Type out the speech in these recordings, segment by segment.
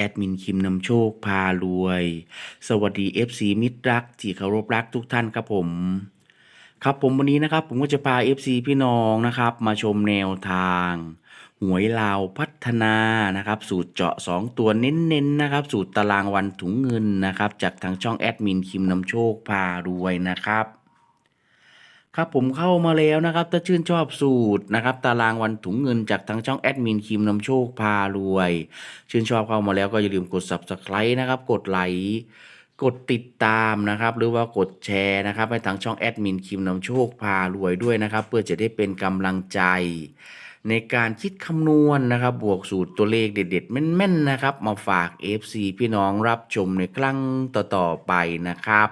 แอดมินคิมนำโชคพารวย สวัสดี FC มิตรรักที่เคารพรักทุกท่านครับผม ครับผมวันนี้นะครับ ผมก็จะพา FC พี่น้องนะครับ มาชมแนวทาง หวยลาวพัฒนานะครับ สูตรเจาะ 2 ตัวเน้นๆนะครับ สูตรตารางวันถุงเงินนะครับ จากทางช่องแอดมินคิมนำโชคพารวยนะครับ ครับผมเข้ามาแล้วนะครับ ถ้าชื่นชอบสูตรนะครับ ตารางวันถุงเงินจากทางช่องแอดมินคิมนำโชคพารวย ชื่นชอบเข้ามาแล้วก็อย่าลืมกด subscribe นะครับ กดไลค์กดติดตามนะครับ หรือว่ากดแชร์นะครับให้ทางช่องแอดมินคิมนำโชคพารวยด้วยนะครับ เพื่อจะได้เป็นกำลังใจ ในการคิดคำนวณนะครับ บวกสูตรตัวเลขเด็ดๆ แม่นๆนะครับ มาฝาก FC พี่น้องรับชมในครั้งต่อๆไปนะครับ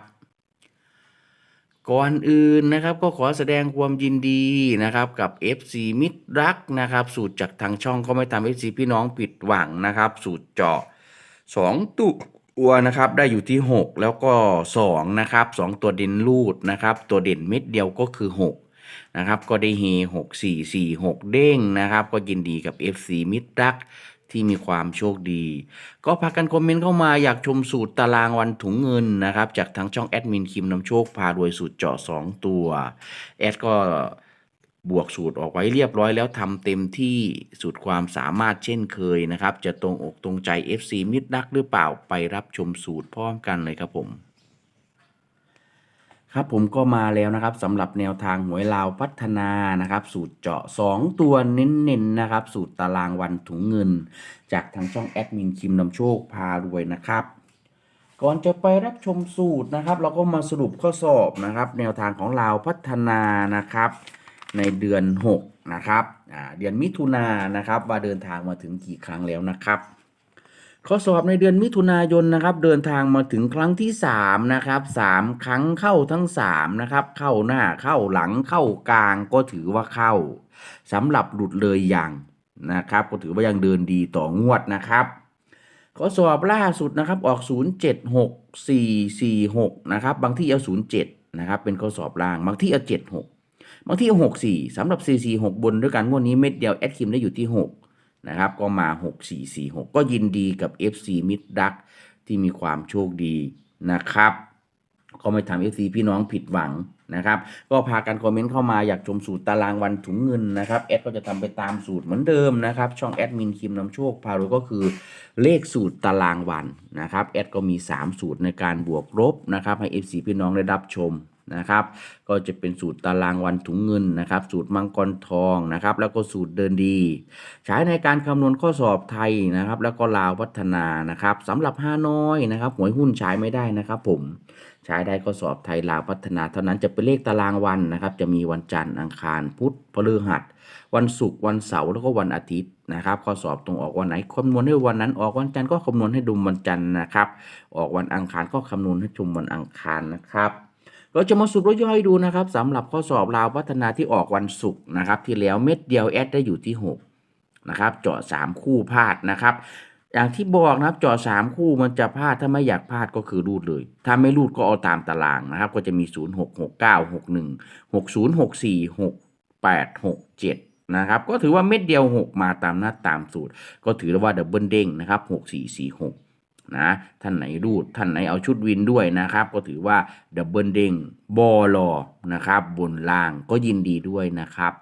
ก่อนอื่นนะครับก็ขอแสดงความยินดีนะครับกับ FC มิตรรักนะครับ สูตรจากทางช่องก็ไม่ทำ FC พี่น้องผิดหวังนะครับ สูตรเจาะ2ตัวนะครับได้อยู่ที่ 6 แล้วก็2นะครับ2ตัวเด่นรูดนะครับ ตัวเด่นเม็ดเดียวก็คือ6นะครับก็ได้เฮ6 4 4 6 เด้งนะครับ ก็ยินดีกับ FC มิตรรัก ที่มีความโชคดี ก็พากันคอมเมนต์เข้ามาอยากชมสูตรตารางวันถุงเงินนะครับ จากทั้งช่องแอดมินคิมนำโชคพารวยสูตรเจาะ 2 ตัว แอดก็บวกสูตรออกไว้เรียบร้อยแล้วทำเต็มที่สุดความสามารถเช่นเคยนะครับ จะตรงอกตรงใจ FC มิดนักหรือเปล่าไปรับชมสูตรพร้อมกันเลยครับผม ครับผมก็มาแล้วนะครับสำหรับแนวทางหวยลาวพัฒนานะครับ สูตรเจาะ 2 ตัวเน้นๆนะครับ สูตรตารางวันถุงเงิน จากทางช่องแอดมินคิมนำโชคพารวยนะครับ ก่อนจะไปรับชมสูตรนะครับ เราก็มาสรุปข้อสอบนะครับ แนวทางของลาวพัฒนานะครับ ในเดือน 6 นะครับเดือนมิถุนายนนะครับ ว่าเดินทางมาถึงกี่ครั้งแล้วนะครับ ข้อสอบในเดือนมิถุนายนนะครับ เดินทางมาถึงครั้งที่ 3 นะครับ 3 ครั้งเข้าทั้ง 3 นะครับ เข้าหน้าเข้าหลังเข้ากลางก็ถือว่าเข้าสำหรับหลุดเลยอย่างนะครับ ก็ถือว่ายังเดินดีต่องวดนะครับข้อสอบล่าสุดนะครับออก 076446 นะครับ บางที่เอา 07 นะครับ เป็นข้อสอบล่าง บางที่เอา 76 บางที่เอา 64สำหรับ 446 บนด้วยกันงวดนี้เม็ดเดียวแอดคิมได้อยู่ที่ 6 นะครับก็มา 6446 ก็ยินดีกับ FC มิดดักที่มีความโชคดีนะครับ ก็ไม่ทำ FC พี่น้องผิดหวังนะครับ ก็พากันคอมเมนต์เข้ามาอยากชมสูตรตารางวันถุงเงินนะครับแอดก็จะทำไปตามสูตรเหมือนเดิมนะครับ ช่องแอดมินคิมนำโชคพารวยก็คือเลขสูตรตารางวันนะครับแอดก็มี 3 สูตรในการบวกลบนะครับให้ FC พี่น้องได้รับชม นะครับ ก็จะเป็นสูตรตารางวันถุงเงินนะครับ สูตรมังกรทองนะครับ แล้วก็สูตรเดินดี ใช้ในการคำนวณข้อสอบไทยนะครับ แล้วก็ลาวพัฒนานะครับสำหรับห้าน้อยนะครับหวยหุ้นใช้ไม่ได้นะครับผมใช้ได้ข้อสอบไทยลาวพัฒนา เท่านั้นจะเป็นเลขตารางวันนะครับ จะมีวันจันทร์อังคารพุธพฤหัส วันศุกร์วันเสาร์แล้วก็วันอาทิตย์นะครับข้อสอบตรงออกวันไหนคำนวณให้วันนั้นออกวันจันทร์ก็คำนวณให้ดูวันจันทร์นะครับ ออกวันอังคารก็คำนวณให้ชมวันอังคารนะครับ เราจะมาสรุปย่อยดูนะครับสำหรับข้อสอบลาวพัฒนาที่ออกวันศุกร์นะครับที่แล้วเม็ดเดียวแอดได้อยู่ที่6นะครับเจาะ3คู่พลาดนะครับอย่างที่บอกนะครับเจาะ3คู่มันจะพลาดถ้าไม่อยากพลาดก็คือรูดเลย ถ้าไม่รูดก็เอาตามตารางนะครับ ก็จะมี 0 6 6 9 6 1 6 0 6 4 6 8 6 7นะครับก็ถือว่าเม็ดเดียว 6 มาตามหน้าตามสูตร ก็ถือว่าดับเบิลเด้งนะครับ 6 4 4 6 นะท่านไหนรูดท่านไหนเอาชุดวินด้วยนะครับ ก็ถือว่าดับเบิลเด้งบอลอนะครับ บนล่างก็ยินดีด้วยนะครับ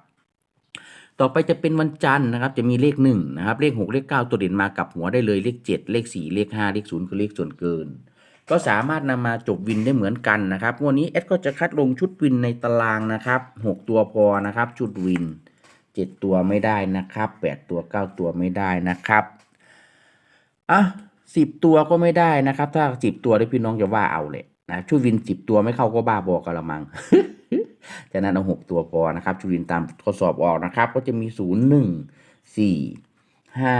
ต่อไปจะเป็นวันจันทร์นะครับ จะมีเลขหนึ่งนะครับ เลขหกเลขเก้าตัวเด่นมากับหัวได้เลยเลขเจ็ดเลขสี่เลขห้าเลขศูนย์คือเลขส่วนเกิน ก็สามารถนำมาจบวินได้เหมือนกันนะครับวันนี้เอสก็จะคัดลงชุดวินในตารางนะครับหกตัวพอนะครับ ชุดวินเจ็ดตัวไม่ได้นะครับแปดตัวเก้าตัวไม่ได้นะครับอะ สิบตัวก็ไม่ได้นะครับ ถ้าสิบตัวได้พี่น้องจะว่าเอาเลยนะชูวินสิบตัวไม่เข้าก็บ้าบอกระมังฉะนั้นเอาหกตัวพอนะครับชูวินตามข้อสอบออกนะครับ ก็จะมีศูนย์หนึ่งสี่ห้า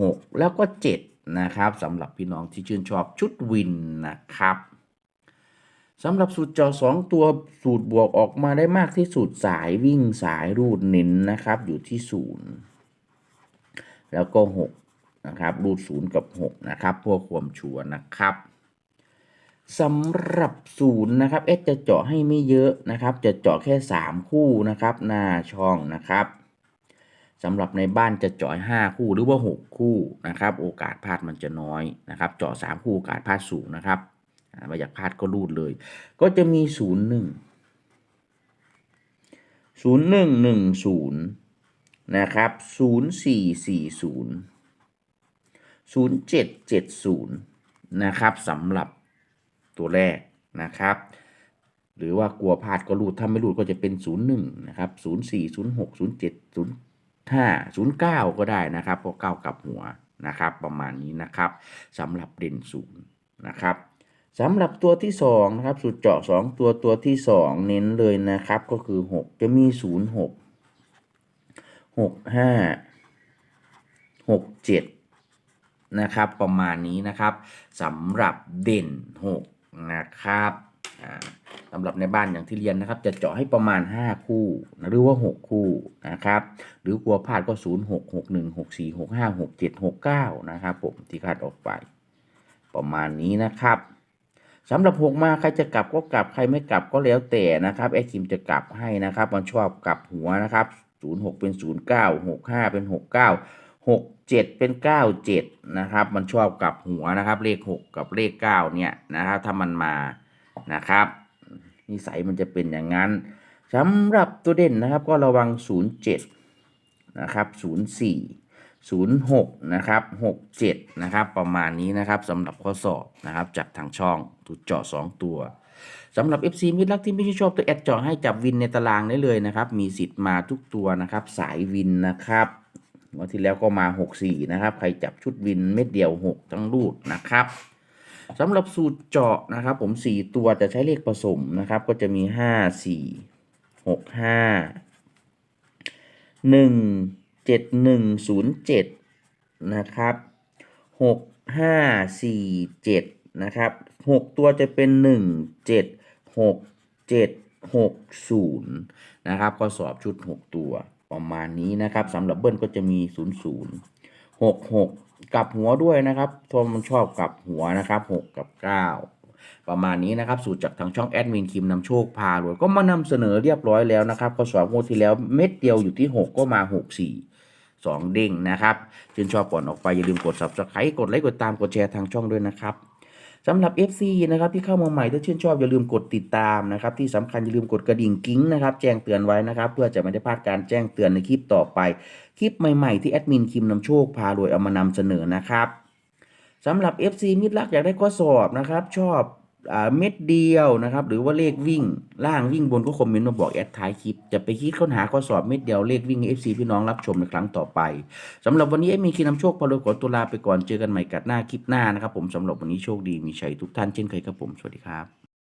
หกแล้วก็เจ็ดนะครับสำหรับพี่น้องที่ชื่นชอบชุดวินนะครับสำหรับสูตรจาะสองตัวสูตรบวกออกมาได้มากที่สุดสายวิ่งสายรูดเน้นนะครับอยู่ที่ศูนย์แล้วก็หก นะครับรูดศูนย์กับหกนะครับเพื่อความชัวร์นะครับสำหรับศูนย์นะครับเอสจะเจาะให้ไม่เยอะนะครับ จะเจาะแค่สามคู่นะครับหน้าช่องนะครับสำหรับในบ้านจะเจาะห้าคู่หรือว่าหกคู่นะครับ โอกาสพลาดมันจะน้อยนะครับ เจาะสามคู่โอกาสพลาดสูงนะครับไม่อยากพลาดก็รูดเลย ก็จะมีศูนย์หนึ่งศูนย์หนึ่งหนึ่งศูนย์นะครับศูนย์สี่ 0770 นะครับสำหรับตัวแรกนะครับ หรือว่ากลัวพลาดก็รูดถ้าไม่รูดก็จะเป็น 01 นะครับ 04 06 07 05 09 ก็ได้นะครับเพราะ9กับหัวนะครับ ประมาณนี้นะครับสำหรับเด่นศูนย์นะครับสำหรับตัวที่2นะครับสุดเจาะ 2 ตัวตัวที่ 2 เน้นเลยนะครับก็คือ 6 จะมี 06 65 67 นะครับประมาณนี้นะครับสำหรับเด่นหกนะครับสำหรับในบ้านอย่างที่เรียนนะครับ จะเจาะให้ประมาณ 5 คู่หรือว่า 6 คู่นะครับหรือกลัวพลาดก็ 0 6 6 1 6 4 6 5 6 7 6 9 นะครับผมที่คาดออกไป ประมาณนี้นะครับสำหรับหกมาใครจะกลับก็กลับใครไม่กลับก็แล้วแต่นะครับแอคิมจะกลับให้นะครับ มันชอบกลับหัวนะครับศูนย์หกเป็นศูนย์เก้าหกห้าเป็นหก เก้าหกเจ็ดเป็นเก้าเจ็ดนะครับ มันชอบกลับหัวนะครับ เลขหกกับเลขเก้าเนี่ยนะครับ ถ้ามันมานะครับ นิสัยมันจะเป็นอย่างนั้นสำหรับตัวเด่นนะครับก็ระวังศูนย์เจ็ดนะครับศูนย์สี่06 นะครับ 67 นะครับ ประมาณนี้นะครับสำหรับข้อสอบนะครับ จากทางช่องถูกเจาะ 2 ตัวสำหรับ FC มิตรรักที่ไม่ชอบตัวแอดเจาะให้จับวินในตารางได้เลยนะครับ มีสิทธิ์มาทุกตัวนะครับ สายวินนะครับ วันที่แล้วก็มา 64 นะครับ ใครจับชุดวินเม็ดเดียว 6 ทั้งรูดนะครับสำหรับสูตรเจาะนะครับ ผม 4 ตัวจะใช้เลขผสมนะครับ ก็จะมี 5 4 6 5หนึ่งเจ็ดหนึ่งศูนย์เจ็ดนะครับหกห้าสี่เจ็ดนะครับหกตัวจะเป็นหนึ่งเจ็ดหกเจ็ดหกศูนะครับ ก็สอบชุดหกตัว ประมาณนี้นะครับสำหรับเบิ้ลก็จะมีศูนย์ศูนย์หกหกกลับหัวด้วยนะครับทวมันชอบกับหัวนะครับหกกับเก้าประมาณนี้นะครับ สูตรจากทางช่องแอดมินคิมนำโชคพารวยก็มานำเสนอเรียบร้อยแล้วนะครับก็สอบงวดที่แล้วเม็ดเดียวอยู่ที่ 6 ก็มา 6 4 2 เด้งนะครับ ชื่นชอบก่อนออกไปอย่าลืมกด subscribe กดไลค์กดตามกดแชร์ทางช่องด้วยนะครับ สำหรับ FC นะครับที่เข้ามาใหม่ถ้าชื่นชอบอย่าลืมกดติดตามนะครับที่สำคัญอย่าลืมกดกระดิ่งกิ้งนะครับแจ้งเตือนไว้นะครับเพื่อจะไม่ได้พลาดการแจ้งเตือนในคลิปต่อไป คลิปใหม่ๆที่แอดมินคิมนำโชคพารวยเอามานำเสนอนะครับสำหรับ FC มิตรรักอยากได้ข้อสอบนะครับชอบ เม็ดเดียวนะครับ หรือว่าเลขวิ่งล่างวิ่งบนก็คอมเมนต์มาบอกแอดท้ายคลิป จะไปคิดค้นหาข้อสอบเม็ดเดียวเลขวิ่งให้ FC พี่น้องรับชมในครั้งต่อไปสำหรับวันนี้เอ็มีคีนำโชคพอลขอตัวลาไปก่อนเจอกันใหม่กัดหน้าคลิปหน้านะครับผมสำหรับวันนี้โชคดีมีชัยทุกท่านเช่นเคยครับผมสวัสดีครับ